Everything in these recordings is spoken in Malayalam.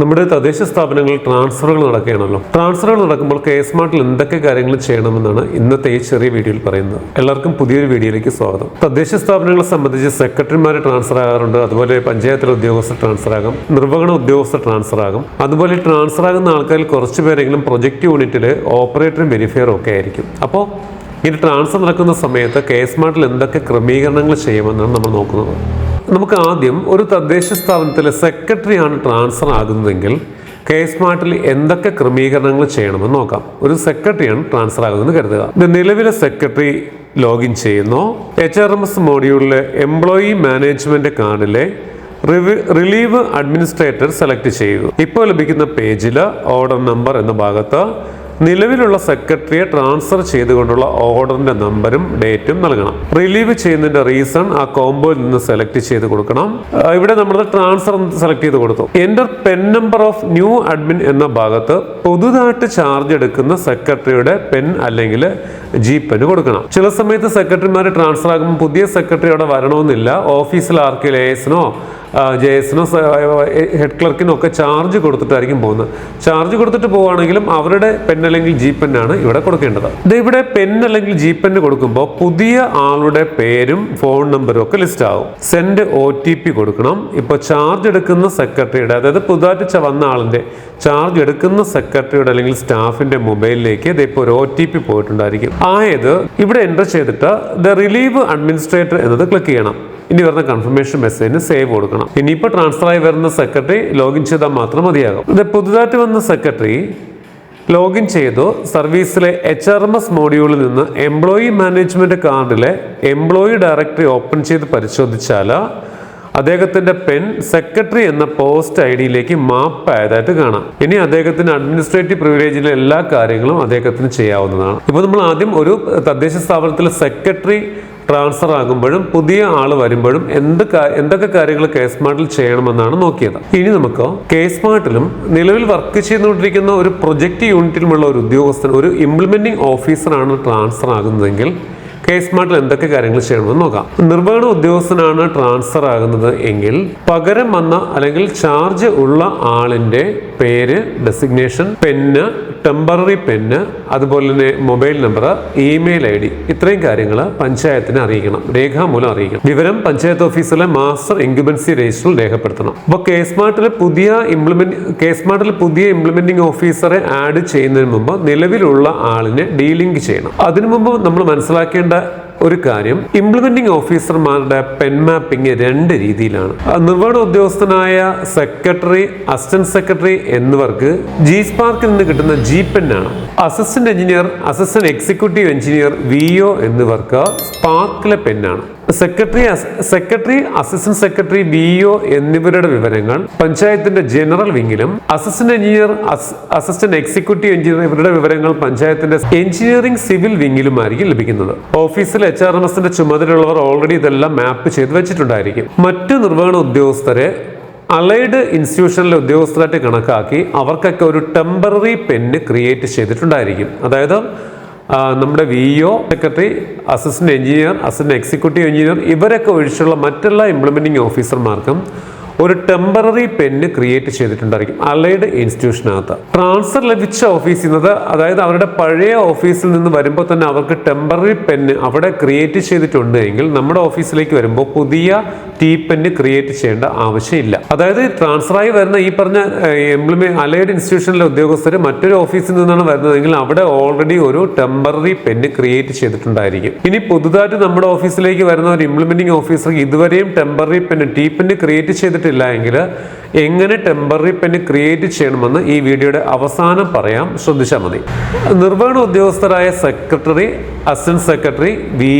നമ്മുടെ തദ്ദേശ സ്ഥാപനങ്ങളിൽ ട്രാൻസ്ഫറുകൾ നടക്കുകയാണല്ലോ. ട്രാൻസ്ഫറുകൾ നടക്കുമ്പോൾ കെ സ്മാർട്ടിൽ എന്തൊക്കെ കാര്യങ്ങൾ ചെയ്യണമെന്നാണ് ഇന്നത്തെ ഈ ചെറിയ വീഡിയോയിൽ പറയുന്നത്. എല്ലാവർക്കും പുതിയൊരു വീഡിയോയിലേക്ക് സ്വാഗതം. തദ്ദേശ സ്ഥാപനങ്ങളെ സംബന്ധിച്ച് സെക്രട്ടറിമാരെ ട്രാൻസ്ഫർ ആകാറുണ്ട് അതുപോലെ പഞ്ചായത്തിലെ ഉദ്യോഗസ്ഥർ ട്രാൻസ്ഫർ ആകും നിർവഹണ ഉദ്യോഗസ്ഥർ ട്രാൻസ്ഫർ ആകും അതുപോലെ ട്രാൻസ്ഫർ ആകുന്ന ആൾക്കാരിൽ കുറച്ച് പേരെങ്കിലും പ്രൊജക്ട് യൂണിറ്റിൽ ഓപ്പറേറ്ററും വെരിഫയറും ഒക്കെ ആയിരിക്കും. അപ്പോൾ ഇങ്ങനെ ട്രാൻസ്ഫർ നടക്കുന്ന സമയത്ത് കെ സ്മാർട്ടിൽ എന്തൊക്കെ ക്രമീകരണങ്ങൾ ചെയ്യുമെന്നാണ് നമ്മൾ നോക്കുന്നത്. നമുക്ക് ആദ്യം ഒരു തദ്ദേശ സ്ഥാപനത്തിലെ സെക്രട്ടറിയാണ് ട്രാൻസ്ഫർ ആകുന്നതെങ്കിൽ കെ സ്മാർട്ടിൽ എന്തൊക്കെ ക്രമീകരണങ്ങൾ ചെയ്യണമെന്ന് നോക്കാം. ഒരു സെക്രട്ടറിയാണ് ട്രാൻസ്ഫർ ആകുന്നതെന്ന് കരുതുക. നിലവിലെ സെക്രട്ടറി ലോഗിൻ ചെയ്യുന്നു. എച്ച് ആർ എം എസ് മോഡ്യൂളിലെ എംപ്ലോയി മാനേജ്മെന്റ് കാർഡിലെ റിലീവ് അഡ്മിനിസ്ട്രേറ്റർ സെലക്ട് ചെയ്യുക ഇപ്പോൾ ലഭിക്കുന്ന പേജിൽ ഓർഡർ നമ്പർ എന്ന ഭാഗത്ത് നിലവിലുള്ള സെക്രട്ടറിയെ ട്രാൻസ്ഫർ ചെയ്തുകൊണ്ടുള്ള ഓർഡറിന്റെ നമ്പരും ഡേറ്റും നൽകണം. റിലീവ് ചെയ്യുന്നതിന്റെ റീസൺ ആ കോംബോയിൽ നിന്ന് സെലക്ട് ചെയ്ത് കൊടുക്കണം. ഇവിടെ നമ്മൾ ട്രാൻസ്ഫർ സെലക്ട് ചെയ്ത് കൊടുത്തു. Enter PEN number of new admin എന്ന ഭാഗത്ത് പുതുതായിട്ട് ചാർജ് എടുക്കുന്ന സെക്രട്ടറിയുടെ പെൻ അല്ലെങ്കിൽ ജി പെൻ കൊടുക്കണം. ചില സമയത്ത് സെക്രട്ടറിമാർ ട്രാൻസ്ഫർ ആകുമ്പോൾ പുതിയ സെക്രട്ടറി അവിടെ വരണമെന്നില്ല. ഓഫീസിൽ ആർക്കിൽ എസിനോ ജെ എസിനോ ഹെഡ് ക്ലർക്കിനോ ഒക്കെ ചാർജ് കൊടുത്തിട്ടായിരിക്കും പോകുന്നത്. ചാർജ് കൊടുത്തിട്ട് പോവുകയാണെങ്കിലും അവരുടെ പെൻ അല്ലെങ്കിൽ ജി പെന്നാണ് ഇവിടെ കൊടുക്കേണ്ടത്. ഇത് ഇവിടെ പെൻ അല്ലെങ്കിൽ ജി പെന്ന് കൊടുക്കുമ്പോൾ പുതിയ ആളുടെ പേരും ഫോൺ നമ്പറും ഒക്കെ ലിസ്റ്റ് ആവും. സെൻഡ് ഒ ടി പി കൊടുക്കണം. ഇപ്പോൾ ചാർജ് എടുക്കുന്ന സെക്രട്ടറിയുടെ അതായത് പുതുതായിട്ട് വന്ന ആളിന്റെ ചാർജ് എടുക്കുന്ന സെക്രട്ടറിയുടെ അല്ലെങ്കിൽ സ്റ്റാഫിന്റെ മൊബൈലിലേക്ക് ഇത് ഒരു ഒ ടി പി പോയിട്ടുണ്ടായിരിക്കും. ആയത് ഇവിടെ എന്റർ ചെയ്തിട്ട് ദ റിലീവ് അഡ്മിനിസ്ട്രേറ്റർ എന്നത് ക്ലിക്ക് ചെയ്യണം. ഇനി വരുന്ന കൺഫർമേഷൻ മെസ്സേജിന് സേവ് കൊടുക്കണം. ഇനിയിപ്പോൾ ട്രാൻസ്ഫർ ആയി വരുന്ന സെക്രട്ടറി ലോഗിൻ ചെയ്താൽ മാത്രം മതിയാകും. ഇത് പുതുതായിട്ട് വന്ന സെക്രട്ടറി ലോഗിൻ ചെയ്തു സർവീസിലെ എച്ച് ആർ എം എസ് മോഡ്യൂളിൽ നിന്ന് എംപ്ലോയി മാനേജ്മെന്റ് കാർഡിലെ എംപ്ലോയി ഡയറക്ടറി ഓപ്പൺ ചെയ്ത് പരിശോധിച്ചാൽ അദ്ദേഹത്തിന്റെ പെൻ സെക്രട്ടറി എന്ന പോസ്റ്റ് ഐ ഡിയിലേക്ക് മാപ്പ് ആയതായിട്ട് കാണാം. ഇനി അദ്ദേഹത്തിന് അഡ്മിനിസ്ട്രേറ്റീവ് പ്രിവിലേജിലെ എല്ലാ കാര്യങ്ങളും അദ്ദേഹത്തിന് ചെയ്യാവുന്നതാണ്. ഇപ്പോൾ നമ്മൾ ആദ്യം ഒരു തദ്ദേശ സ്ഥാപനത്തിലെ സെക്രട്ടറി ട്രാൻസ്ഫർ ആകുമ്പോഴും പുതിയ ആൾ വരുമ്പോഴും എന്ത് എന്തൊക്കെ കാര്യങ്ങൾ കെ സ്മാർട്ടിൽ ചെയ്യണമെന്നാണ് നോക്കിയത്. ഇനി നമുക്ക് കേസ് സ്മാർട്ടിലും നിലവിൽ വർക്ക് ചെയ്തുകൊണ്ടിരിക്കുന്ന ഒരു പ്രൊജക്ട് യൂണിറ്റിലുമുള്ള ഒരു ഉദ്യോഗസ്ഥൻ ഒരു ഇംപ്ലിമെന്റിംഗ് ഓഫീസറാണ് ട്രാൻസ്ഫർ ആകുന്നതെങ്കിൽ കെ സ്മാർട്ടിൽ എന്തൊക്കെ കാര്യങ്ങൾ ചെയ്യണമെന്ന് നോക്കാം. നിർവഹണ ഉദ്യോഗസ്ഥനാണ് ട്രാൻസ്ഫർ ആകുന്നത് എങ്കിൽ പകരം വന്ന അല്ലെങ്കിൽ ചാർജ് ഉള്ള ആളിന്റെ പേര് ഡെസിഗ്നേഷൻ പെന്ന് ടെമ്പററി പെന്ന് അതുപോലെ തന്നെ mobile number email I D ഇത്രയും കാര്യങ്ങൾ പഞ്ചായത്തിന് അറിയിക്കണം രേഖാമൂലം അറിയിക്കണം. വിവരം പഞ്ചായത്ത് ഓഫീസിലെ മാസ്റ്റർ ഇൻക്യുബൻസി രജിസ്റ്ററിൽ രേഖപ്പെടുത്തണം. അപ്പോൾ കെ സ്മാർട്ടിലെ പുതിയ ഇംപ്ലിമെന്റ് കെ സ്മാർട്ടിൽ പുതിയ ഇംപ്ലിമെന്റിംഗ് ഓഫീസറെ ആഡ് ചെയ്യുന്നതിന് മുമ്പ് നിലവിലുള്ള ആളിനെ ഡീലിങ്ക് ചെയ്യണം. അതിനു മുമ്പ് നമ്മൾ മനസ്സിലാക്കേണ്ട ഒരു കാര്യം ഇംപ്ലിമെന്റിംഗ് ഓഫീസർമാരുടെ പെൻ മാപ്പിംഗ് രണ്ട് രീതിയിലാണ്. നിർവഹണ ഉദ്യോഗസ്ഥനായ സെക്രട്ടറി അസിസ്റ്റന്റ് സെക്രട്ടറി എന്നിവർക്ക് ജി സ്പാർക്കിൽ നിന്ന് കിട്ടുന്ന ജി പെൻ ആണ്. Assistant engineer assistant executive engineer V O എന്നിവർക്ക് സ്പാർക്കിലെ പെന്നാണ് secretary secretary assistant secretary B O എന്നിവരുടെ വിവരങ്ങൾ പഞ്ചായത്തിന്റെ general വിങ്ങിലും assistant engineer assistant executive engineer ഇവരുടെ വിവരങ്ങൾ പഞ്ചായത്തിന്റെ എഞ്ചിനീയറിംഗ് സിവിൽ വിങ്ങിലുമായിരിക്കും ലഭിക്കുന്നത്. ഓഫീസിൽ എച്ച് ആർ എം എസിന്റെ ചുമതലയുള്ളവർ ഓൾറെഡി ഇതെല്ലാം മാപ്പ് ചെയ്ത് വെച്ചിട്ടുണ്ടായിരിക്കും. മറ്റു നിർവഹണ ഉദ്യോഗസ്ഥരെ അലൈഡ് ഇൻസ്റ്റിറ്റ്യൂഷനിലെ ഉദ്യോഗസ്ഥരായിട്ട് കണക്കാക്കി അവർക്കൊക്കെ ഒരു ടെമ്പററി പെന്ന് ക്രിയേറ്റ് ചെയ്തിട്ടുണ്ടായിരിക്കും. അതായത് നമ്മുടെ V O secretary assistant engineer assistant executive engineer ഇവരൊക്കെ ഒഴിച്ചുള്ള മറ്റുള്ള ഇംപ്ലിമെന്റിംഗ് ഓഫീസർമാർക്കും ഒരു ടെമ്പററി പെന്ന് ക്രിയേറ്റ് ചെയ്തിട്ടുണ്ടായിരിക്കും. അലൈഡ് ഇൻസ്റ്റിറ്റ്യൂഷനകത്ത് ട്രാൻസ്ഫർ ലഭിച്ച ഓഫീസിൽ നിന്ന് അതായത് അവരുടെ പഴയ ഓഫീസിൽ നിന്ന് വരുമ്പോൾ തന്നെ അവർക്ക് ടെമ്പററി പെന്ന് അവിടെ ക്രിയേറ്റ് ചെയ്തിട്ടുണ്ട് എങ്കിൽ നമ്മുടെ ഓഫീസിലേക്ക് വരുമ്പോൾ പുതിയ ടി പെന്ന് ക്രിയേറ്റ് ചെയ്യേണ്ട ആവശ്യമില്ല. അതായത് ട്രാൻസ്ഫറായി വരുന്ന ഈ പറഞ്ഞ എംപ്ലിമെ അലൈഡ് ഇൻസ്റ്റിറ്റ്യൂഷനിലെ ഉദ്യോഗസ്ഥർ മറ്റൊരു ഓഫീസിൽ നിന്നാണ് വരുന്നതെങ്കിൽ അവിടെ ഓൾറെഡി ഒരു ടെമ്പററി പെന്ന് ക്രിയേറ്റ് ചെയ്തിട്ടുണ്ടായിരിക്കും. ഇനി പുതുതായിട്ട് നമ്മുടെ ഓഫീസിലേക്ക് വരുന്ന ഒരു ഇംപ്ലിമെന്റിംഗ് ഓഫീസർ ഇതുവരെയും temporary PEN T PEN create ചെയ്തിട്ടില്ല എങ്കിൽ എങ്ങനെ ടെമ്പററി പെന്ന് ക്രിയേറ്റ് ചെയ്യണമെന്ന് ഈ വീഡിയോയുടെ അവസാനം പറയാം. ശ്രദ്ധിച്ചാൽ മതി. നിർവഹണ ഉദ്യോഗസ്ഥരായ secretary assistant secretary V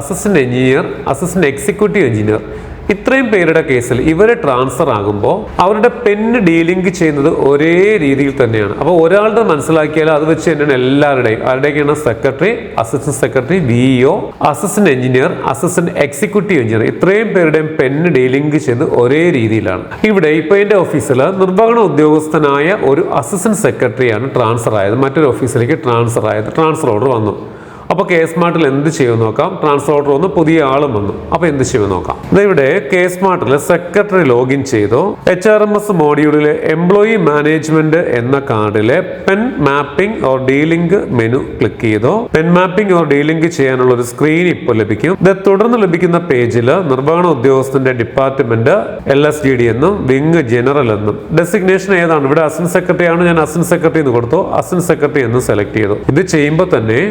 assistant engineer assistant executive engineer ഇത്രയും പേരുടെ കേസിൽ ഇവരെ ട്രാൻസ്ഫർ ആകുമ്പോൾ അവരുടെ പെണ്ണ് ഡീലിങ്ക് ചെയ്യുന്നത് ഒരേ രീതിയിൽ തന്നെയാണ്. അപ്പോൾ ഒരാളുടെ മനസ്സിലാക്കിയാൽ അത് വെച്ച് തന്നെയാണ് എല്ലാവരുടെയും. ആരുടെയൊക്കെയാണ്? Secretary assistant secretary VEO assistant engineer assistant executive engineer ഇത്രയും പേരുടെയും പെണ്ണ് ഡീലിങ്ക് ചെയ്ത് ഒരേ രീതിയിലാണ്. ഇവിടെ ഇപ്പൊ എന്റെ ഓഫീസിൽ നിർവഹണ ഉദ്യോഗസ്ഥനായ ഒരു അസിസ്റ്റന്റ് സെക്രട്ടറിയാണ് ട്രാൻസ്ഫർ ആയത്. മറ്റൊരു ഓഫീസിലേക്ക് ട്രാൻസ്ഫർ ആയത്. ട്രാൻസ്ഫർ ഓർഡർ വന്നു. അപ്പോൾ കെ സ്മാർട്ടിൽ എന്ത് ചെയ്യുമെന്ന് നോക്കാം. ട്രാൻസ്ഫർ ഓർഡർ വന്ന് പുതിയ ആളും വന്നു. അപ്പോൾ എന്ത് ചെയ്യുമെന്ന് നോക്കാം. ഇവിടെ കെ സ്മാർട്ടിൽ സെക്രട്ടറി ലോഗിൻ ചെയ്തു. എച്ച് ആർ എം എസ് മോഡ്യൂളിലെ എംപ്ലോയി മാനേജ്മെന്റ് എന്ന കാർഡിലെ PEN mapping or delink menu click ചെയ്തു. പെൻ മാപ്പിംഗ് ഓർ ഡീലിങ്ക് ചെയ്യാനുള്ള ഒരു സ്ക്രീൻ ഇപ്പോൾ ലഭിക്കും. ഇത് തുടർന്ന് ലഭിക്കുന്ന പേജിൽ നിർവഹണ ഉദ്യോഗസ്ഥന്റെ department L S D D എന്നും വിങ് ജനറൽ എന്നും. ഡെസിഗ്നേഷൻ ഏതാണ്? ഇവിടെ അസിസ്റ്റന്റ് സെക്രട്ടറി ആണ്. ഞാൻ അസിസ്റ്റന്റ് സെക്രട്ടറി എന്ന് കൊടുത്തു. അസിസ്റ്റന്റ് സെക്രട്ടറി എന്ന് സെലക്ട് ചെയ്തു. ഇത് ചെയ്യുമ്പോൾ തന്നെ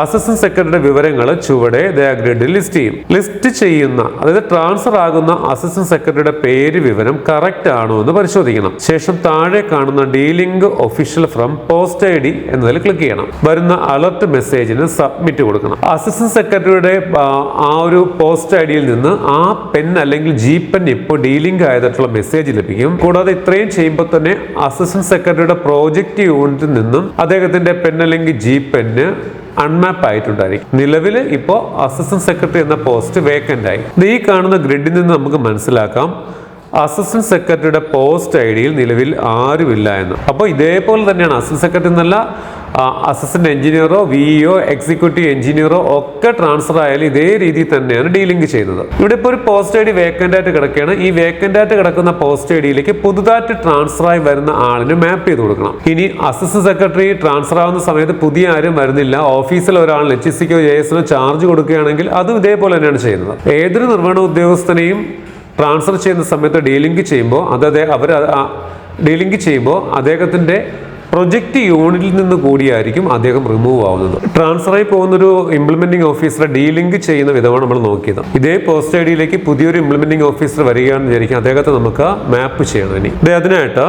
അസിസ്റ്റന്റ് സെക്രട്ടറിയുടെ വിവരങ്ങൾ ചുവടെ ദയാഗ്രേഡിൽ ലിസ്റ്റ് ചെയ്യും. ലിസ്റ്റ് ചെയ്യുന്ന അതായത് ട്രാൻസ്ഫർ ആകുന്ന അസിസ്റ്റന്റ് സെക്രട്ടറിയുടെ പേര് വിവരം കറക്റ്റ് ആണോ എന്ന് പരിശോധിക്കണം. ശേഷം താഴെ കാണുന്ന dealing official from post I D എന്നതിൽ ക്ലിക്ക് ചെയ്യണം. വരുന്ന അലർട്ട് മെസ്സേജിന് സബ്മിറ്റ് കൊടുക്കണം. അസിസ്റ്റന്റ് സെക്രട്ടറിയുടെ ആ, ഒരു പോസ്റ്റ് ഐ ഡിയിൽ നിന്ന് ആ പെൻ അല്ലെങ്കിൽ ജി പെൻ ഇപ്പോൾ ഡീലിംഗ് ആയതായിട്ടുള്ള മെസ്സേജ് ലഭിക്കും. കൂടാതെ ഇത്രയും ചെയ്യുമ്പോൾ തന്നെ അസിസ്റ്റന്റ് സെക്രട്ടറിയുടെ പ്രോജക്റ്റ് യൂണിറ്റിൽ നിന്നും അദ്ദേഹത്തിന്റെ പെൻ അല്ലെങ്കിൽ ജി പെന്ന് അൺമാപ്പ് ആയിട്ടുണ്ടായിരിക്കും നിലവിൽ ഇപ്പോൾ അസിസ്റ്റന്റ് സെക്രട്ടറി എന്ന പോസ്റ്റ് വേക്കന്റ് ആയി. ഈ കാണുന്ന ഗ്രിഡിൽ നിന്ന് നമുക്ക് മനസ്സിലാക്കാം. അസിസ്റ്റന്റ് സെക്രട്ടറിയുടെ പോസ്റ്റ് ഐ ഡിയിൽ നിലവിൽ ആരുമില്ല എന്ന്. അപ്പോൾ ഇതേപോലെ തന്നെയാണ് അസിസ്റ്റന്റ് സെക്രട്ടറി എന്നല്ല അസിസ്റ്റന്റ് എഞ്ചിനീയറോ വിഇഒ എക്സിക്യൂട്ടീവ് എഞ്ചിനീയറോ ഒക്കെ ട്രാൻസ്ഫർ ആയാലും ഇതേ രീതിയിൽ തന്നെയാണ് ഡീലിംഗ് ചെയ്യുന്നത്. ഇവിടെ ഇപ്പോൾ ഒരു പോസ്റ്റ് ഐ ഡി വേക്കന്റ് ആയിട്ട് കിടക്കുകയാണ്. ഈ വേക്കന്റ് ആയിട്ട് കിടക്കുന്ന പോസ്റ്റ് ഐ ഡിയിലേക്ക് പുതുതായിട്ട് ട്രാൻസ്ഫർ ആയി വരുന്ന ആളിന് മാപ്പ് ചെയ്ത് കൊടുക്കണം. ഇനി അസിസ്റ്റന്റ് സെക്രട്ടറി ട്രാൻസ്ഫർ ആവുന്ന സമയത്ത് പുതിയ ആരും വരുന്നില്ല. ഓഫീസിൽ ഒരാൾ എച്ച് സിക്കോ ജെ എസിനോ ചാർജ് കൊടുക്കുകയാണെങ്കിൽ അതും ഇതേപോലെ തന്നെയാണ് ചെയ്യുന്നത്. ഏതൊരു നിർവഹണ ഉദ്യോഗസ്ഥനെയും ട്രാൻസ്ഫർ ചെയ്യുന്ന സമയത്ത് ഡീലിങ്ക് ചെയ്യുമ്പോൾ അത് അവർ ഡീലിങ്ക് ചെയ്യുമ്പോൾ അദ്ദേഹത്തിന്റെ പ്രൊജക്റ്റ് യൂണിറ്റിൽ നിന്ന് കൂടിയായിരിക്കും അദ്ദേഹം റിമൂവ് ആവുന്നത്. ട്രാൻസ്ഫർ ആയി പോകുന്ന ഒരു ഇംപ്ലിമെന്റിംഗ് ഓഫീസറെ ഡീലിങ്ക് ചെയ്യുന്ന വിധമാണ് നമ്മൾ നോക്കിയത്. ഇതേ പോസ്റ്റ് ഐ ഡിയിലേക്ക് പുതിയൊരു ഇംപ്ലിമെന്റിംഗ് ഓഫീസർ വരികയാണെന്ന് വിചാരിക്കും. അദ്ദേഹത്തെ നമുക്ക് മാപ്പ് ചെയ്യണം ഇനി. അതിനായിട്ട്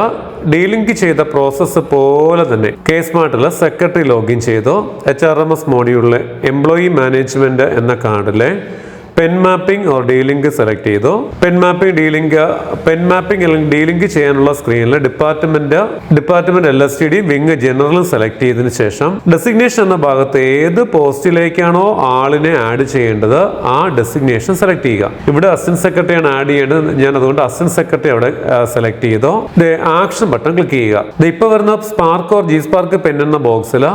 ഡീലിങ്ക് ചെയ്ത പ്രോസസ്സ് പോലെ തന്നെ കെ സ്മാർട്ടിൽ സെക്രട്ടറി ലോഗിൻ ചെയ്തു. എച്ച് ആർ എം എസ് മോഡ്യൂളിലെ എംപ്ലോയി മാനേജ്മെന്റ് എന്ന കാർഡിലെ PEN mapping or dealing select ചെയ്തു. PEN mapping dealing PEN mapping അല്ലെങ്കിൽ ഡീലിംഗ് ചെയ്യാനുള്ള സ്ക്രീനിൽ department department L S T D wing general select ചെയ്തതിനു ശേഷം ഡെസിഗ്നേഷൻ എന്ന ഭാഗത്ത് ഏത് പോസ്റ്റിലേക്കാണോ ആളിനെ ആഡ് ചെയ്യേണ്ടത് ആ ഡെസിഗ്നേഷൻ സെലക്ട് ചെയ്യുക. ഇവിടെ അസിസ്റ്റന്റ് സെക്രട്ടറിയാണ് ആഡ് ചെയ്യേണ്ടത്. ഞാൻ അതുകൊണ്ട് അസിസ്റ്റന്റ് സെക്രട്ടറി അവിടെ സെലക്ട് ചെയ്തോ. ആക്ഷൻ ബട്ടൺ ക്ലിക്ക് ചെയ്യുക. ഇപ്പോൾ വരുന്ന spark or G spark PEN എന്ന ബോക്സിൽ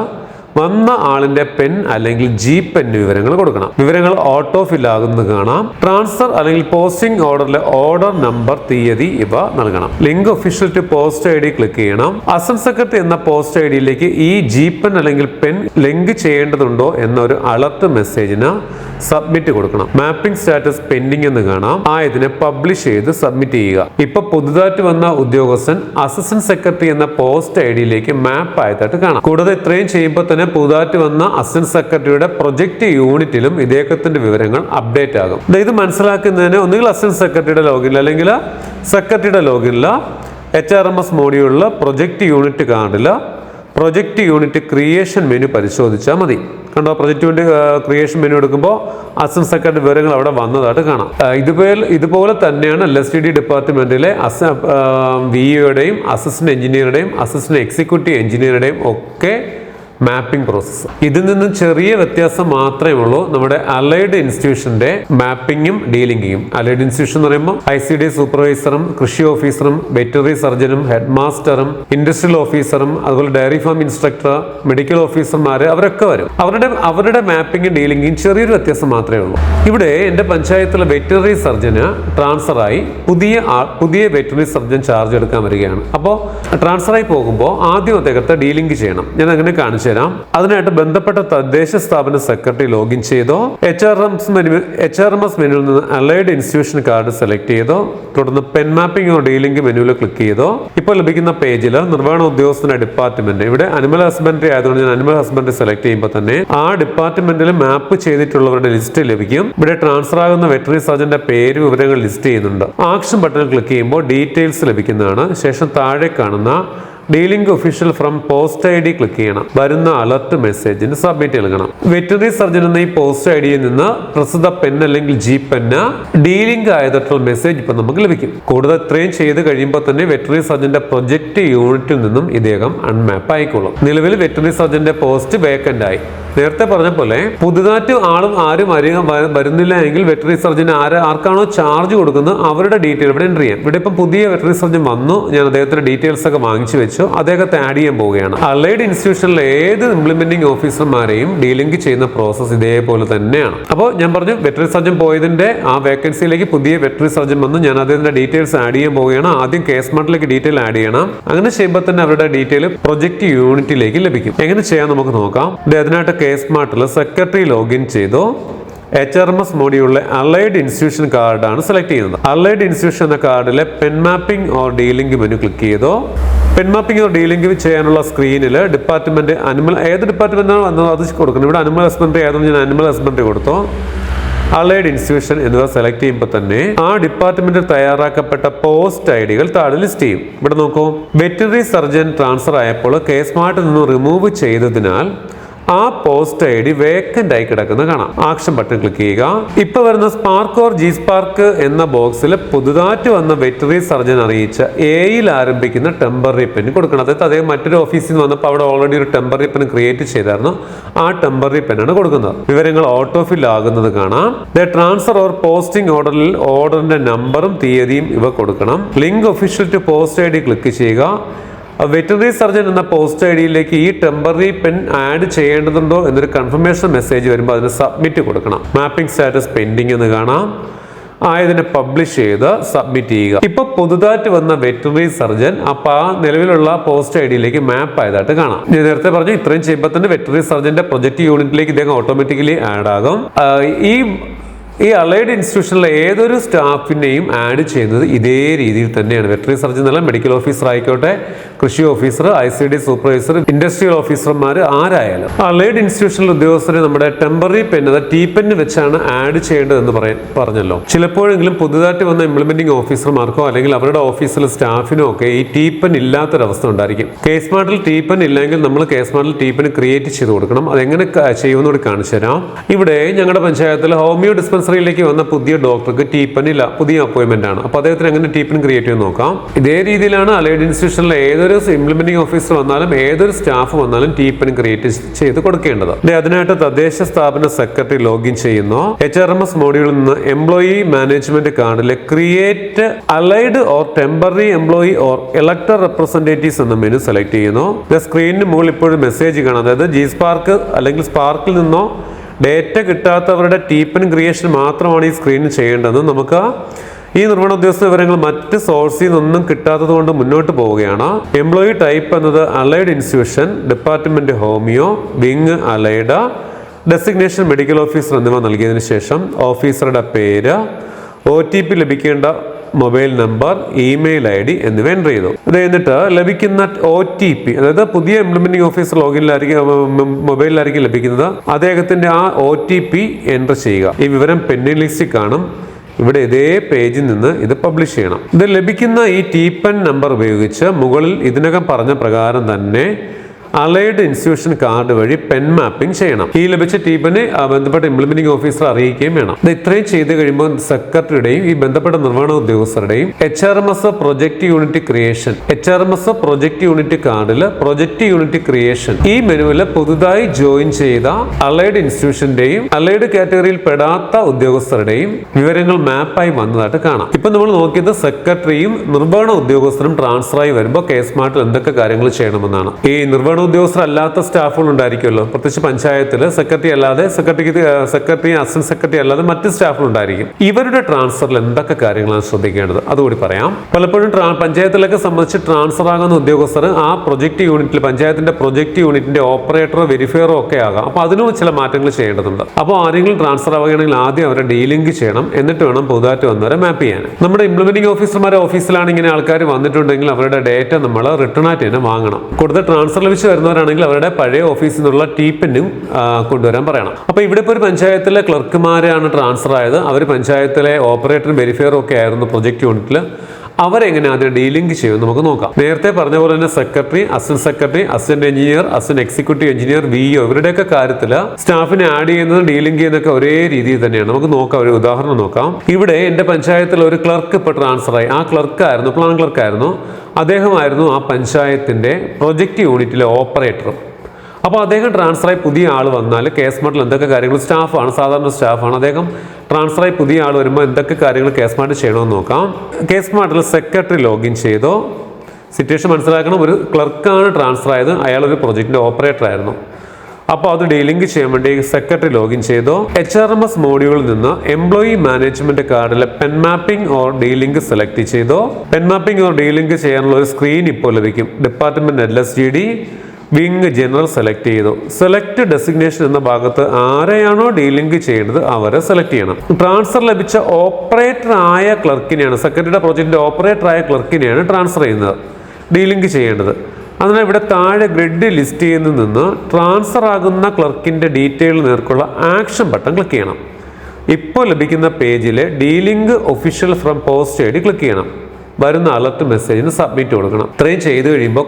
വന്ന ആളിന്റെ പെൻ അല്ലെങ്കിൽ ജി പെൻ വിവരങ്ങൾ കൊടുക്കണം. വിവരങ്ങൾ ഓട്ടോ ഫിൽ ആകുന്നത് കാണാം. ട്രാൻസ്ഫർ അല്ലെങ്കിൽ പോസ്റ്റിംഗ് ഓർഡറിലെ ഓർഡർ നമ്പർ തീയതി ഇവ നൽകണം. Link official to post I D click ചെയ്യണം. അസം സെക്രട്ടറി എന്ന പോസ്റ്റ് ഐ ഡിയിലേക്ക് ഈ ജി പെൻ അല്ലെങ്കിൽ പെൻ ലിങ്ക് ചെയ്യേണ്ടതുണ്ടോ എന്നൊരു അലർട്ട് മെസ്സേജിന് സബ്മിറ്റ് കൊടുക്കണം. മാപ്പിംഗ് സ്റ്റാറ്റസ് പെൻഡിംഗ് എന്ന് കാണാം. ആ ഇതിനെ പബ്ലിഷ് ചെയ്ത് സബ്മിറ്റ് ചെയ്യുക. ഇപ്പൊ പുതുതായിട്ട് വന്ന ഉദ്യോഗസ്ഥൻ അസിസ്റ്റന്റ് സെക്രട്ടറി എന്ന പോസ്റ്റ് ഐ ഡിയിലേക്ക് മാപ്പ് ആയതായിട്ട് കാണാം. കൂടാതെ ഇത്രയും ചെയ്യുമ്പോൾ തന്നെ പുതുതായിട്ട് വന്ന അസിസ്റ്റന്റ് സെക്രട്ടറിയുടെ പ്രൊജക്ട് യൂണിറ്റിലും ഇദ്ദേഹത്തിന്റെ വിവരങ്ങൾ അപ്ഡേറ്റ് ആകും. ഇത് മനസ്സിലാക്കുന്നതിന് ഒന്നുകിൽ അസിസ്റ്റന്റ് സെക്രട്ടറിയുടെ ലോഗിനിൽ അല്ലെങ്കിൽ സെക്രട്ടറിയുടെ ലോഗിനിൽ എച്ച് ആർ എം എസ് മോഡിയുള്ള പ്രൊജക്ട് യൂണിറ്റ് കാർഡിൽ പ്രൊജക്ട് യൂണിറ്റ് ക്രിയേഷൻ മെനു പരിശോധിച്ചാൽ മതി. കണ്ടോ പ്രൊജക്ട് യൂണിറ്റ് ക്രിയേഷൻ മെനു എടുക്കുമ്പോൾ അസിസ്റ്റന്റ് സെക്രട്ടറി വിവരങ്ങൾ അവിടെ വന്നതായിട്ട് കാണാം. ഇതുപോലെ ഇതുപോലെ തന്നെയാണ് എൽ എസ് ടി ഡി ഡിപ്പാർട്ട്മെന്റിലെ അസ വിഇയുടെയും അസിസ്റ്റന്റ് എഞ്ചിനീയറുടെയും അസിസ്റ്റന്റ് എക്സിക്യൂട്ടീവ് എഞ്ചിനീയറുടെയും ഒക്കെ മാപ്പിംഗ് പ്രോസസ്സ്. ഇതിൽ നിന്നും ചെറിയ വ്യത്യാസം മാത്രമേ ഉള്ളൂ. നമ്മുടെ അലൈഡ് ഇൻസ്റ്റിറ്റ്യൂഷന്റെ മാപ്പിംഗും ഡീലിംഗും. അലൈഡ് ഇൻസ്റ്റിറ്റ്യൂഷൻ എന്ന് പറയുമ്പോൾ ഐ സി ഡി സൂപ്പർവൈസറും കൃഷി ഓഫീസറും വെറ്ററി സർജനും ഹെഡ് മാസ്റ്ററും ഇൻഡസ്ട്രിയൽ ഓഫീസറും അതുപോലെ ഡയറി ഫാം ഇൻസ്ട്രക്ടർ മെഡിക്കൽ ഓഫീസർമാർ അവരൊക്കെ വരും. അവരുടെ അവരുടെ മാപ്പിംഗും ഡീലിംഗും ചെറിയൊരു വ്യത്യാസം മാത്രമേ ഉള്ളൂ. ഇവിടെ എന്റെ പഞ്ചായത്തിലെ വെറ്ററി സർജന് ട്രാൻസ്ഫർ ആയി പുതിയ പുതിയ വെറ്ററി സർജൻ ചാർജ് എടുക്കാൻ വരികയാണ്. അപ്പോൾ ട്രാൻസ്ഫർ ആയി പോകുമ്പോൾ ആദ്യം അദ്ദേഹത്തെ ഡീലിംഗ് ചെയ്യണം. ഞാൻ അങ്ങനെ കാണിച്ചു തരാം. അതിനായിട്ട് ബന്ധപ്പെട്ട തദ്ദേശ സ്ഥാപന സെക്രട്ടറി ലോഗിൻ ചെയ്തോ H R MS menu H R M S മെനുവിൽ നിന്ന് അലൈഡ് ഇൻസ്റ്റിറ്റ്യൂഷൻ കാർഡ് സെലക്ട് ചെയ്തോ തുടർന്ന് പെൻ മാപ്പിംഗ് ഡീലിംഗ് മെനുവിൽ ക്ലിക്ക് ചെയ്തോ. ഇപ്പോൾ ലഭിക്കുന്ന പേജിൽ നിർവഹണ ഉദ്യോഗസ്ഥന്റെ ഡിപ്പാർട്ട്മെന്റ് ഇവിടെ അനിമൽ ഹസ്ബൻഡറി ആയതുകൊണ്ട് ഞാൻ അനിമൽ ഹസ്ബൻഡറി സെലക്ട് ചെയ്യുമ്പോൾ തന്നെ ആ ഡിപ്പാർട്ട്മെന്റിൽ മാപ്പ് ചെയ്തിട്ടുള്ളവരുടെ ലിസ്റ്റ് ലഭിക്കും. ഇവിടെ ട്രാൻസ്ഫർ ആകുന്ന വെറ്ററി സർജന്റെ പേര് വിവരങ്ങൾ ലിസ്റ്റ് ചെയ്യുന്നുണ്ട്. ആക്ഷൻ ബട്ടൺ ക്ലിക്ക് ചെയ്യുമ്പോൾ ഡീറ്റെയിൽസ് ലഭിക്കുന്നതാണ്. ശേഷം താഴെ കാണുന്ന dealing official from post I D click ചെയ്യണം. വരുന്ന അലർട്ട് മെസ്സേജിന് സബ്മിറ്റ് നൽകണം. വെറ്ററി സർജൻ എന്ന ഈ പോസ്റ്റ് ഐ ഡിയിൽ നിന്ന് പ്രസ്തുത പെൻ അല്ലെങ്കിൽ ജി പെന്ന് ഡീലിംഗ് ആയതായിട്ടുള്ള മെസ്സേജ് ഇപ്പൊ നമുക്ക് ലഭിക്കും. കൂടുതൽ ഇത്രയും ചെയ്ത് കഴിയുമ്പോൾ തന്നെ വെറ്ററി സർജന്റെ പ്രൊജക്ട് യൂണിറ്റിൽ നിന്നും ഇദ്ദേഹം അൺമാപ്പ് ആയിക്കോളും. നിലവിൽ വെറ്ററിനറി സർജന്റെ പോസ്റ്റ് വേക്കന്റ് ആയി. നേരത്തെ പറഞ്ഞ പോലെ പുതുതായിട്ട് ആളും ആരും അറിയാൻ വരുന്നില്ല എങ്കിൽ വെറ്ററി സർജൻ ആര് ആർക്കാണോ ചാർജ് കൊടുക്കുന്നത് അവരുടെ ഡീറ്റെയിൽ ഇവിടെ എന്റർ ചെയ്യാം. ഇവിടെ ഇപ്പം പുതിയ വെറ്ററി സർജൻ വന്നു. ഞാൻ അദ്ദേഹത്തിന്റെ ഡീറ്റെയിൽസ് ഒക്കെ വാങ്ങിച്ചു വെച്ചു. അദ്ദേഹത്തെ ആഡ് ചെയ്യാൻ പോവുകയാണ്. അലൈഡ് ഇൻസ്റ്റിറ്റ്യൂഷനിലെ ഏത് ഇംപ്ലിമെന്റിംഗ് ഓഫീസർമാരെയും ഡീലിങ്ക് ചെയ്യുന്ന പ്രോസസ്സ് ഇതേപോലെ തന്നെയാണ്. അപ്പോൾ ഞാൻ പറഞ്ഞു വെറ്ററി സർജൻ പോയതിന്റെ ആ വേക്കൻസിയിലേക്ക് പുതിയ വെറ്ററി സർജൻ വന്നു. ഞാൻ അദ്ദേഹത്തിന്റെ ഡീറ്റെയിൽസ് ആഡ് ചെയ്യാൻ പോവുകയാണ്. ആദ്യം കേസ് മാർട്ടിലേക്ക് ഡീറ്റെയിൽ ആഡ് ചെയ്യണം. അങ്ങനെ ചെയ്യുമ്പോൾ തന്നെ അവരുടെ ഡീറ്റെയിൽ പ്രൊജക്ട് യൂണിറ്റിലേക്ക് ലഭിക്കും. എങ്ങനെ ചെയ്യാൻ നമുക്ക് നോക്കാം. ദേ അതിനായിട്ട് സ്മാർട്ടിൽ മാർട്ടിൽ സെക്രട്ടറി ലോഗിൻ ചെയ്തു എച്ച് ആർ എം എസ് മോഡിയുള്ള അലൈഡ് ഇൻസ്റ്റിറ്റ്യൂഷൻ കാർഡാണ് സെലക്ട് ചെയ്യുന്നത്. അലൈഡ് ഇൻസ്റ്റിറ്റ്യൂഷൻ എന്ന കാർഡിലെ PEN mapping or dealing menu click ചെയ്തു. പെൻ മാപ്പിംഗ് ഓർ ഡീലിംഗ് ചെയ്യാനുള്ള സ്ക്രീനിൽ ഡിപ്പാർട്ട്മെന്റ് അനിമൽ ഏത് ഡിപ്പാർട്ട്മെന്റാണ് വന്നത് അത് കൊടുക്കണം. ഇവിടെ അനിമൽ ഹസ്ബൻഡറി ആയതുകൊണ്ട് ഞാൻ അനിമൽ ഹസ്ബൻഡറി കൊടുത്തു. അലൈഡ് ഇൻസ്റ്റിറ്റ്യൂഷൻ എന്നിവ സെലക്ട് ചെയ്യുമ്പോൾ തന്നെ ആ ഡിപ്പാർട്ട്മെന്റിൽ തയ്യാറാക്കപ്പെട്ട പോസ്റ്റ് ഐ ഡികൾ താഴെ ലിസ്റ്റ് ചെയ്യും. ഇവിടെ നോക്കൂ. വെറ്ററി സർജൻ ട്രാൻസ്ഫർ ആയപ്പോൾ കേസ് മാർട്ടിൽ നിന്ന് റിമൂവ് ചെയ്തതിനാൽ ആ പോസ്റ്റ് ഐ ഡി വേക്കന്റ് ആയി കിടക്കുന്നത് കാണാം. ആക്ഷൻ ബട്ടൺ ക്ലിക്ക് ചെയ്യുക. ഇപ്പൊ വരുന്ന സ്പാർക്ക് ഓർ ജി സ്പാർക്ക് എന്ന ബോക്സിൽ പുതുതായിട്ട് വന്ന വെറ്ററി സർജൻ അറിയിച്ച എയിൽ ആരംഭിക്കുന്ന ടെമ്പററി പെൻ കൊടുക്കണം. അതായത് അദ്ദേഹം മറ്റൊരു ഓഫീസിൽ നിന്ന് വന്നപ്പോൾ അവിടെ ഓൾറെഡി ഒരു ടെമ്പററി പെൻ ക്രിയേറ്റ് ചെയ്തായിരുന്നു. ആ ടെമ്പററി ആണ് കൊടുക്കുന്നത്. വിവരങ്ങൾ ഓട്ടോ ഫിൽ ആകുന്നത് കാണാം. ദ ട്രാൻസ്ഫർ ഓർ പോസ്റ്റിംഗ് ഓർഡറിൽ ഓർഡറിന്റെ നമ്പറും തീയതിയും ഇവ കൊടുക്കണം. Link official to post I D click ചെയ്യുക. വെറ്ററിനറി സർജൻ എന്ന പോസ്റ്റ് ഐ ഡിയിലേക്ക് ഈ ടെമ്പററി പെൻ ആഡ് ചെയ്യേണ്ടതുണ്ടോ എന്നൊരു കൺഫർമേഷൻ മെസ്സേജ് വരുമ്പോൾ അതിന് സബ്മിറ്റ് കൊടുക്കണം. മാപ്പിംഗ് സ്റ്റാറ്റസ് പെൻഡിങ് എന്ന് കാണാം. ആയതിനെ പബ്ലിഷ് ചെയ്ത് സബ്മിറ്റ് ചെയ്യുക. ഇപ്പൊ പുതുതായിട്ട് വന്ന വെറ്ററിനറി സർജൻ അപ്പൊ ആ നിലവിലുള്ള പോസ്റ്റ് ഐ ഡിയിലേക്ക് മാപ്പ് ആയതായിട്ട് കാണാം. ഞാൻ നേരത്തെ പറഞ്ഞു ഇത്രയും ചെയ്യുമ്പോൾ തന്നെ വെറ്ററിനറി സർജന്റെ പ്രൊജക്ട് യൂണിറ്റിലേക്ക് ഇദ്ദേഹം ഓട്ടോമാറ്റിക്കലി ആഡ് ആകും. ഈ ഈ അലൈഡ് ഇൻസ്റ്റിറ്റ്യൂഷനിലെ ഏതൊരു സ്റ്റാഫിനെയും ആഡ് ചെയ്യുന്നത് ഇതേ രീതിയിൽ തന്നെയാണ്. വെറ്ററി സർജൻ എന്നല്ല മെഡിക്കൽ ഓഫീസർ ആയിക്കോട്ടെ കൃഷി officer I C D supervisor industrial ഓഫീസർമാർ ആരായാലും. അലൈഡ് ഇൻസ്റ്റിറ്റ്യൂഷനിലെ ഉദ്യോഗസ്ഥരെ നമ്മുടെ ടെമ്പററി പെൻ അതായത് ടീ പെന്ന് വെച്ചാണ് ആഡ് ചെയ്യേണ്ടതെന്ന് പറയാൻ പറഞ്ഞല്ലോ. ചിലപ്പോഴെങ്കിലും പുതുതായിട്ട് വന്ന ഇംപ്ലിമെന്റിംഗ് ഓഫീസർമാർക്കോ അല്ലെങ്കിൽ അവരുടെ ഓഫീസിലെ സ്റ്റാഫിനോ ഒക്കെ ഈ ടീ പെൻ ഇല്ലാത്തൊരവസ്ഥ ഉണ്ടായിരിക്കും. കേസ് മാർട്ടിൽ ടീ പെൻ ഇല്ലെങ്കിൽ നമ്മൾ കേസ് മാർട്ടിൽ ടീ പെൻ ക്രിയേറ്റ് ചെയ്ത് കൊടുക്കണം. അതെങ്ങനെ ചെയ്യുമെന്നോട് കാണിച്ചു തരാം. ഇവിടെ ഞങ്ങളുടെ പഞ്ചായത്തിൽ ഹോമിയോ ഡിസ്പെൻസറിയിലേക്ക് വന്ന പുതിയ ഡോക്ടർക്ക് ടീപ്പൻ ഇല്ല പുതിയ അപ്പോയിന്റ്മെന്റ് ആണ്. അപ്പോൾ അദ്ദേഹത്തിന് എങ്ങനെ ടീപ്പൻ ക്രിയേറ്റ് ചെയ്ത് നോക്കാം. ഇതേ രീതിയിലാണ് അലൈഡ് ഇൻസ്റ്റിറ്റ്യൂഷനിലെ ഏതൊരു ഇംപ്ലിമെന്റിംഗ് ഓഫീസർ വന്നാലും ഏതൊരു സ്റ്റാഫ് വന്നാലും ടീപ്പൻ ക്രിയേറ്റ് ചെയ്ത് കൊടുക്കേണ്ടത്. അതിനായിട്ട് തദ്ദേശ സ്ഥാപന സെക്രട്ടറി ലോഗിൻ ചെയ്യുന്നു. എച്ച് ആർ എം എസ് മോഡ്യൂളിൽ നിന്ന് എംപ്ലോയി മാനേജ്മെന്റ് കാർഡിലെ create allied or temporary employee or elector representatives എന്ന മെനു സെലക്ട് ചെയ്യുന്നു. സ്ക്രീനിന് മുകളിൽ ഇപ്പോഴും മെസ്സേജ് കാണാം. അതായത് ജി സ്പാർക്ക് അല്ലെങ്കിൽ സ്പാർക്കിൽ നിന്നോ ഡേറ്റ കിട്ടാത്തവരുടെ ടീപ്പൻ ക്രിയേഷൻ മാത്രമാണ് ഈ സ്ക്രീനിൽ ചെയ്യേണ്ടത്. നമുക്ക് ഈ നിർവഹണ ഉദ്യോഗസ്ഥ വിവരങ്ങൾ മറ്റ് സോഴ്സിൽ നിന്നും കിട്ടാത്തത് കൊണ്ട് മുന്നോട്ട് പോവുകയാണ്. എംപ്ലോയി ടൈപ്പ് എന്നത് allied institution department homoeo wing allied designation medical officer എന്നിവ നൽകിയതിനു ശേഷം ഓഫീസറുടെ പേര് ഒ ലഭിക്കേണ്ട mobile number email I D എന്നിവ എന്റർ ചെയ്തു. അത് എന്നിട്ട് ലഭിക്കുന്ന ഒ ടി പി അതായത് പുതിയ ഇംപ്ലിമെന്റിംഗ് ഓഫീസർ ലോഗിനിലായിരിക്കും മൊബൈലിലായിരിക്കും ലഭിക്കുന്നത്. അദ്ദേഹത്തിന്റെ ആ ഒ ടി പി എന്റർ ചെയ്യുക. ഈ വിവരം പെൻഡിംഗ് ലിസ്റ്റിൽ കാണും. ഇവിടെ ഇതേ പേജിൽ നിന്ന് ഇത് പബ്ലിഷ് ചെയ്യണം. ഇത് ലഭിക്കുന്ന ഈ ടീപ്പൻ നമ്പർ ഉപയോഗിച്ച് മുകളിൽ ഇതിനകം പറഞ്ഞ പ്രകാരം തന്നെ അലൈഡ് ഇൻസ്റ്റിറ്റ്യൂഷൻ കാർഡ് വഴി പെൻ മാപ്പിംഗ് ചെയ്യണം. ഈ ലഭിച്ച ടീപ്പിന് ബന്ധപ്പെട്ട ഇംപ്ലിമെന്റിംഗ് ഓഫീസർ അറിയിക്കുകയും വേണം. ഇത് ഇത്രയും ചെയ്ത് കഴിയുമ്പോൾ സെക്രട്ടറിയുടെയും ഈ ബന്ധപ്പെട്ട നിർവഹണ ഉദ്യോഗസ്ഥരുടെയും H R M S project unit creation H R M S project unit കാർഡിൽ പ്രൊജക്ട് യൂണിറ്റ് ക്രിയേഷൻ ഈ മെനുവിൽ പുതുതായി ജോയിൻ ചെയ്ത അലൈഡ് ഇൻസ്റ്റിറ്റ്യൂഷന്റെയും അലൈഡ് കാറ്റഗറിയിൽ പെടാത്ത ഉദ്യോഗസ്ഥരുടെയും വിവരങ്ങൾ മാപ്പായി വന്നതായിട്ട് കാണാം. ഇപ്പൊ നമ്മൾ നോക്കിയത് സെക്രട്ടറിയും നിർവഹണ ഉദ്യോഗസ്ഥരും ട്രാൻസ്ഫർ ആയി വരുമ്പോൾ കേസ് മാർട്ടിൽ എന്തൊക്കെ കാര്യങ്ങൾ ചെയ്യണമെന്നാണ്. ഈ നിർവഹണ ഉദ്യോഗസ്ഥർ അല്ലാത്ത സ്റ്റാഫുകൾ ഉണ്ടായിരിക്കുമല്ലോ പ്രത്യേകിച്ച് പഞ്ചായത്തിൽ സെക്രട്ടറി അല്ലാതെ സെക്രട്ടറി സെക്രട്ടറി അസിസ്റ്റന്റ് സെക്രട്ടറി അല്ലാതെ മറ്റ് സ്റ്റാഫുകൾ ഉണ്ടായിരിക്കും ഇവരുടെ ട്രാൻസ്ഫറിൽ എന്തൊക്കെ കാര്യങ്ങളാണ് ശ്രദ്ധിക്കേണ്ടത്? അതുകൂടി പറയാം. പലപ്പോഴും പഞ്ചായത്തിലൊക്കെ സംബന്ധിച്ച് ട്രാൻസ്ഫർ ആകുന്ന ഉദ്യോഗസ്ഥർ ആ പ്രൊജക്ട് യൂണിറ്റിൽ പഞ്ചായത്തിന്റെ പ്രൊജക്ട് യൂണിറ്റിന്റെ ഓപ്പറേറ്ററോ വെരിഫയറോ ഒക്കെ ആകാം. അപ്പോൾ അതിനും ചില മാറ്റങ്ങൾ ചെയ്യേണ്ടതുണ്ട്. അപ്പോൾ ആരെങ്കിലും ട്രാൻസ്ഫർ ആവുകയാണെങ്കിൽ ആദ്യം അവരെ ഡീലിങ്ക് ചെയ്യണം. എന്നിട്ട് വേണം പുതുതായിട്ട് വന്നവരെ മാപ്പ് ചെയ്യാൻ. നമ്മുടെ ഇംപ്ലിമെന്റിംഗ് ഓഫീസർമാരെ ഓഫീസിലാണ് ഇങ്ങനെ ആൾക്കാർ വന്നിട്ടുണ്ടെങ്കിൽ അവരുടെ ഡേറ്റ നമ്മൾ റിട്ടേൺ ആയിട്ട് തന്നെ വാങ്ങണം. കൂടുതൽ ട്രാൻസ്ഫർ ലഭിച്ച് വരുന്നവരാണെങ്കിൽ അവരുടെ പഴയ ഓഫീസിൽ നിന്നുള്ള ടീപ്പിനും കൊണ്ടുവരാൻ പറയണം. അപ്പോൾ ഇവിടെ ഇപ്പോൾ ഒരു പഞ്ചായത്തിലെ ക്ലർക്കുമാരാണ് ട്രാൻസ്ഫർ ആയത്. അവർ പഞ്ചായത്തിലെ ഓപ്പറേറ്ററും വെരിഫയറും ഒക്കെ ആയിരുന്നു പ്രൊജക്ട് യൂണിറ്റിൽ അവരെങ്ങനെ അതിനെ ഡീലിങ്ക് ചെയ്യുമെന്ന് നമുക്ക് നോക്കാം. നേരത്തെ പറഞ്ഞ പോലെ തന്നെ secretary assistant secretary assistant engineer assistant executive engineer V O ഇവരുടെയൊക്കെ കാര്യത്തിൽ സ്റ്റാഫിനെ ആഡ് ചെയ്യുന്നതും ഡീലിംഗ് ചെയ്യുന്നതൊക്കെ ഒരേ രീതിയിൽ തന്നെയാണ്. നമുക്ക് നോക്കാം ഒരു ഉദാഹരണം നോക്കാം. ഇവിടെ എന്റെ പഞ്ചായത്തിൽ ഒരു ക്ലർക്ക് ഇപ്പോൾ ട്രാൻസ്ഫർ ആയി. ആ ക്ലർക്കായിരുന്നു പ്ലാൻ ക്ലർക്കായിരുന്നു അദ്ദേഹമായിരുന്നു ആ പഞ്ചായത്തിന്റെ പ്രൊജക്ട് യൂണിറ്റിലെ ഓപ്പറേറ്റർ അപ്പോൾ അദ്ദേഹം ട്രാൻസ്ഫറായി പുതിയ ആൾ വന്നാൽ കേസ് മാർട്ടിൽ എന്തൊക്കെ കാര്യങ്ങൾ സ്റ്റാഫാണ് സാധാരണ സ്റ്റാഫാണ് അദ്ദേഹം ട്രാൻസ്ഫറായി പുതിയ ആൾ വരുമ്പോൾ എന്തൊക്കെ കാര്യങ്ങൾ കേസ് മാർട്ട് ചെയ്യണമെന്ന് നോക്കാം. കേസ് മാർട്ടിൽ സെക്രട്ടറി ലോഗിൻ ചെയ്തോ. സിറ്റുവേഷൻ മനസ്സിലാക്കണം. ഒരു ക്ലർക്കാണ് ട്രാൻസ്ഫർ ആയത്. അയാൾ ഒരു പ്രൊജക്റ്റിന്റെ ഓപ്പറേറ്റർ ആയിരുന്നു. അപ്പോൾ അത് ഡീലിങ്ക് ചെയ്യാൻ വേണ്ടി സെക്രട്ടറി ലോഗിൻ ചെയ്തോ. എച്ച് ആർ എം എസ് മോഡ്യൂളിൽ നിന്ന് എംപ്ലോയി മാനേജ്മെന്റ് കാർഡിലെ PEN mapping or delink select ചെയ്തോ. പെൻ മാപ്പിംഗ് ഓർ ഡീലിങ്ക് ചെയ്യാനുള്ള ഒരു സ്ക്രീൻ ഇപ്പോൾ ലഭിക്കും. Department L S G D wing general select ചെയ്തു. സെലക്ട് ഡെസിഗ്നേഷൻ എന്ന ഭാഗത്ത് ആരെയാണോ ഡീലിങ്ക് ചെയ്യേണ്ടത് അവരെ സെലക്ട് ചെയ്യണം. ട്രാൻസ്ഫർ ലഭിച്ച ഓപ്പറേറ്റർ ആയ ക്ലർക്കിനെയാണ് സെക്രട്ടറിയുടെ പ്രോജക്റ്റിന്റെ ഓപ്പറേറ്റർ ആയ ക്ലർക്കിനെയാണ് ട്രാൻസ്ഫർ ചെയ്യുന്നത് ഡീലിങ്ക് ചെയ്യേണ്ടത്. അതിനാൽ ഇവിടെ താഴെ ഗ്രിഡ് ലിസ്റ്റ് ചെയ്യുന്നതിൽ നിന്ന് ട്രാൻസ്ഫർ ആകുന്ന ക്ലർക്കിന്റെ ഡീറ്റെയിൽ നേർക്കുള്ള ആക്ഷൻ ബട്ടൺ ക്ലിക്ക് ചെയ്യണം. ഇപ്പോൾ ലഭിക്കുന്ന പേജിലെ dealing official from post I click ചെയ്യണം. വരുന്ന അലർട്ട് മെസ്സേജിന് സബ്മിറ്റ് കൊടുക്കണം. ഇത്രയും ചെയ്തു കഴിയുമ്പോൾ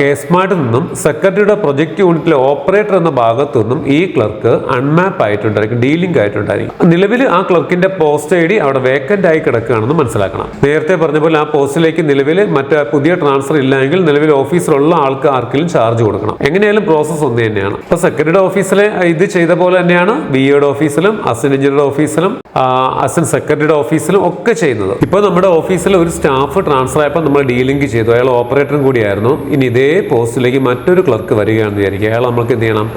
കേസ്മാർട്ടിൽ നിന്നും സെക്രട്ടറിയുടെ പ്രൊജക്ട് യൂണിറ്റിലെ ഓപ്പറേറ്റർ എന്ന ഭാഗത്തു നിന്നും ഈ ക്ലർക്ക് അൺമാപ്പ് ആയിട്ടുണ്ടായിരിക്കും ഡീലിംഗ് ആയിട്ടുണ്ടായിരിക്കും. നിലവിൽ ആ ക്ലർക്കിന്റെ പോസ്റ്റ് ഐ ഡി അവിടെ വേക്കന്റ് ആയി കിടക്കുകയാണെന്ന് മനസ്സിലാക്കണം. നേരത്തെ പറഞ്ഞ പോലെ ആ പോസ്റ്റിലേക്ക് നിലവിൽ മറ്റേ പുതിയ ട്രാൻസ്ഫർ ഇല്ലെങ്കിൽ നിലവിൽ ഓഫീസിലുള്ള ആൾക്ക് ആർക്കെങ്കിലും ചാർജ് കൊടുക്കണം. എങ്ങനെയായാലും പ്രോസസ്സ് ഒന്ന് തന്നെയാണ്. ഇപ്പൊ സെക്രട്ടറിയുടെ ഓഫീസിലെ ഇത് ചെയ്ത പോലെ തന്നെയാണ് ബി എയുടെ ഓഫീസിലും അസിസ്റ്റന്റ് എഞ്ചിനീയറുടെ ഓഫീസിലും അസിസ്റ്റന്റ് സെക്രട്ടറിയുടെ ഓഫീസിലും ഒക്കെ ചെയ്യുന്നത്. ഇപ്പൊ നമ്മുടെ ഓഫീസിലെ ഒരു സ്റ്റാഫ് ട്രാൻസ്ഫർ ആയപ്പോൾ നമ്മൾ ഡീലിങ്ക് ചെയ്തു. അയാൾ ഓപ്പറേറ്ററും കൂടിയായിരുന്നു. ഇനി ഇതേ പോസ്റ്റിലേക്ക് മറ്റൊരു ക്ലർക്ക് വരികയാണെന്ന് വിചാരിക്കുക. അയാൾ നമ്മൾക്ക് എന്ത് ചെയ്യണം?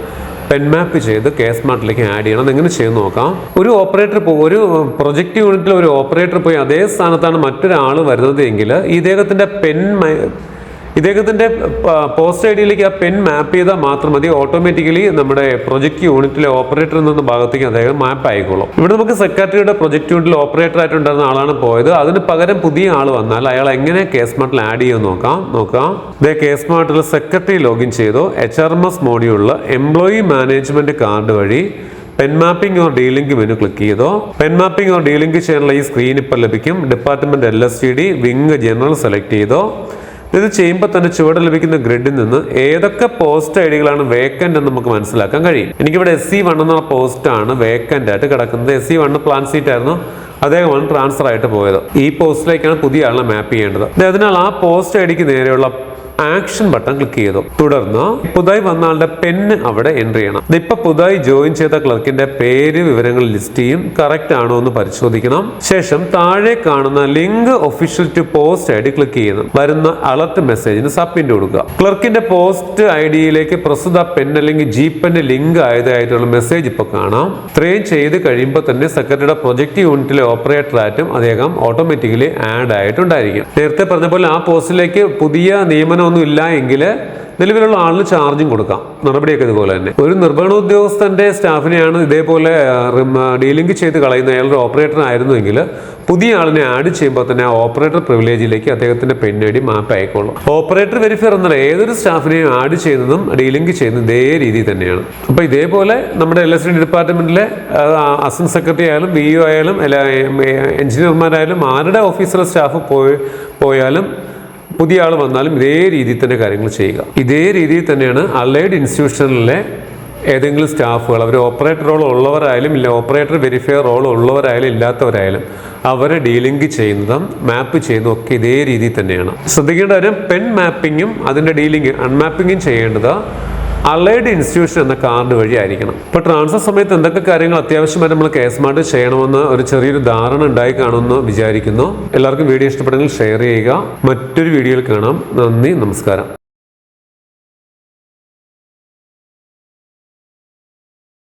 പെൻ മാപ്പ് ചെയ്ത് കേസ് മാർട്ടിലേക്ക് ആഡ് ചെയ്യണം. എങ്ങനെ ചെയ്ത് നോക്കാം. ഒരു ഓപ്പറേറ്റർ ഒരു പ്രൊജക്റ്റ് യൂണിറ്റിൽ ഒരു ഓപ്പറേറ്റർ പോയി അതേ സ്ഥാനത്താണ് മറ്റൊരാൾ വരുന്നത് എങ്കിൽ ഇദ്ദേഹത്തിന്റെ പെൻ ഇദ്ദേഹത്തിന്റെ പോസ്റ്റ് ഐ ഡിയിലേക്ക് ആ പെൻ മാപ്പ് ചെയ്താൽ മാത്രം മതി. ഓട്ടോമാറ്റിക്കലി നമ്മുടെ പ്രൊജക്റ്റ് യൂണിറ്റിലെ ഓപ്പറേറ്റർ എന്ന ഭാഗത്തേക്ക് അദ്ദേഹം മാപ്പ് ആയിക്കോളും. ഇവിടെ നമുക്ക് സെക്രട്ടറിയുടെ പ്രൊജക്റ്റ് യൂണിറ്റിൽ ഓപ്പറേറ്റർ ആയിട്ടുണ്ടായിരുന്ന ആളാണ് പോയത്. അതിന് പകരം പുതിയ ആൾ വന്നാൽ അയാൾ എങ്ങനെ കേസ് മാർട്ടിൽ ആഡ് ചെയ്യുമെന്ന് നോക്കാം. നോക്കാം. ഇതേ കേസ് മാർട്ടിൽ സെക്രട്ടറി ലോഗിൻ ചെയ്തു. എച്ച് ആർ എം എസ് മോഡ്യൂളിൽ എംപ്ലോയി മാനേജ്മെന്റ് കാർഡ് വഴി PEN mapping or dealing menu click ചെയ്തോ. പെൻ മാപ്പിംഗ് ഓർ ഡീലിംഗ് ചെയ്യാനുള്ള ഈ സ്ക്രീൻ ഇപ്പോൾ ലഭിക്കും. Department L S T D wing general select ചെയ്തോ. ഇത് ചെയ്യുമ്പോൾ തന്നെ ചുവടെ ലഭിക്കുന്ന ഗ്രിഡിൽ നിന്ന് ഏതൊക്കെ പോസ്റ്റ് ഐഡികളാണ് ഡികളാണ് വേക്കന്റ് എന്ന് നമുക്ക് മനസ്സിലാക്കാൻ കഴിയും. എനിക്കിവിടെ എസ് സി വൺ എന്ന പോസ്റ്റാണ് വേക്കന്റ് ആയിട്ട് കിടക്കുന്നത്. S C one plan seat ആയിരുന്നു. അദ്ദേഹമാണ് ട്രാൻസ്ഫർ ആയിട്ട് പോയത്. ഈ പോസ്റ്റിലേക്കാണ് പുതിയ ആളെ മാപ്പ് ചെയ്യേണ്ടത്. അതിനാൽ ആ പോസ്റ്റ് ഐഡിക്ക് ഡിക്ക് നേരെയുള്ള ആക്ഷൻ ബട്ടൺ ക്ലിക്ക് ചെയ്തു. തുടർന്ന് പുതുതായി വന്ന ആളുടെ പെന്ന് അവിടെ എൻട്രി ചെയ്യണം. ഇപ്പൊ പുതുതായി ജോയിൻ ചെയ്ത ക്ലർക്കിന്റെ പേര് വിവരങ്ങൾ ലിസ്റ്റ് ചെയ്യും. കറക്റ്റ് ആണോ എന്ന് പരിശോധിക്കണം. ശേഷം താഴെ കാണുന്ന link official to post I D click ചെയ്യണം വരുന്ന അലർട്ട് മെസ്സേജിന് സബ്മിറ്റ് കൊടുക്കുക. ക്ലർക്കിന്റെ പോസ്റ്റ് ഐ ഡിയിലേക്ക് പ്രസ്തുത പെൻ അല്ലെങ്കിൽ ജി പെന്റെ ലിങ്ക് ആയതായിട്ടുള്ള മെസ്സേജ് ഇപ്പോൾ കാണാം. ഇത്രയും ചെയ്ത് കഴിയുമ്പോൾ തന്നെ സെക്രട്ടറിയുടെ പ്രൊജക്ട് യൂണിറ്റിലെ ഓപ്പറേറ്റർ ആയിട്ടും അദ്ദേഹം ഓട്ടോമാറ്റിക്കലി ആഡ് ആയിട്ടുണ്ടായിരിക്കും. നേരത്തെ പറഞ്ഞ പോലെ ആ പോസ്റ്റിലേക്ക് പുതിയ നിയമനമൊന്നും ഇല്ല എങ്കിൽ നിലവിലുള്ള ആളിന് ചാർജും കൊടുക്കാം. നടപടിയൊക്കെ ഇതുപോലെ തന്നെ. ഒരു നിർവഹണ ഉദ്യോഗസ്ഥന്റെ സ്റ്റാഫിനെയാണ് ഇതേപോലെ ഡീലിംഗ് ചെയ്ത് കളയുന്ന അയാളുടെ ഓപ്പറേറ്റർ ആയിരുന്നുവെങ്കിൽ പുതിയ ആളിനെ ആഡ് ചെയ്യുമ്പോൾ തന്നെ ആ ഓപ്പറേറ്റർ പ്രിവിലേജിലേക്ക് അദ്ദേഹത്തിന്റെ പെണ്ണടി മാപ്പ് ആയിക്കോളും ഓപ്പറേറ്റർ വെരിഫയർ എന്നാൽ ഏതൊരു സ്റ്റാഫിനെയും ആഡ് ചെയ്യുന്നതും ഡീലിങ്ക് ചെയ്യുന്നതും ഇതേ രീതി തന്നെയാണ്. അപ്പോൾ ഇതേപോലെ നമ്മുടെ എൽ എസ് ഡി ഡിപ്പാർട്ട്മെന്റിലെ അസിസ്റ്റന്റ് സെക്രട്ടറി ആയാലും ബി ഒ ആയാലും എഞ്ചിനീയർമാരായാലും ആരുടെ ഓഫീസിലെ സ്റ്റാഫ് പോയി പോയാലും പുതിയ ആൾ വന്നാലും ഇതേ രീതിയിൽ തന്നെ കാര്യങ്ങൾ ചെയ്യുക. ഇതേ രീതിയിൽ തന്നെയാണ് അലൈഡ് ഇൻസ്റ്റിറ്റ്യൂഷനിലെ ഏതെങ്കിലും സ്റ്റാഫുകൾ അവർ ഓപ്പറേറ്റർ റോൾ ഉള്ളവരായാലും ഇല്ല ഓപ്പറേറ്റർ വെരിഫയർ റോൾ ഉള്ളവരായാലും ഇല്ലാത്തവരായാലും അവരെ ഡീലിങ്ക് ചെയ്യുന്നതും മാപ്പ് ചെയ്യുന്നതും ഒക്കെ ഇതേ രീതിയിൽ തന്നെയാണ്. ശ്രദ്ധിക്കേണ്ട കാര്യം പെൻ മാപ്പിങ്ങും അതിന്റെ ഡീലിങ് അൺമാപ്പിങ്ങും ചെയ്യേണ്ടത് അലൈഡ് ഇൻസ്റ്റിറ്റ്യൂഷൻ എന്ന കാർഡ് വഴി ആയിരിക്കണം. ഇപ്പോൾ ട്രാൻസ്ഫർ സമയത്ത് എന്തൊക്കെ കാര്യങ്ങൾ അത്യാവശ്യമായിട്ട് നമ്മൾ കേസ് മാർട്ട് ചെയ്യണമെന്ന് ഒരു ചെറിയൊരു ധാരണ ഉണ്ടായി കാണുമെന്ന് വിചാരിക്കുന്നു. എല്ലാവർക്കും വീഡിയോ ഇഷ്ടപ്പെട്ടെങ്കിൽ ഷെയർ ചെയ്യുക. മറ്റൊരു വീഡിയോയിൽ കാണാം. നന്ദി നമസ്കാരം.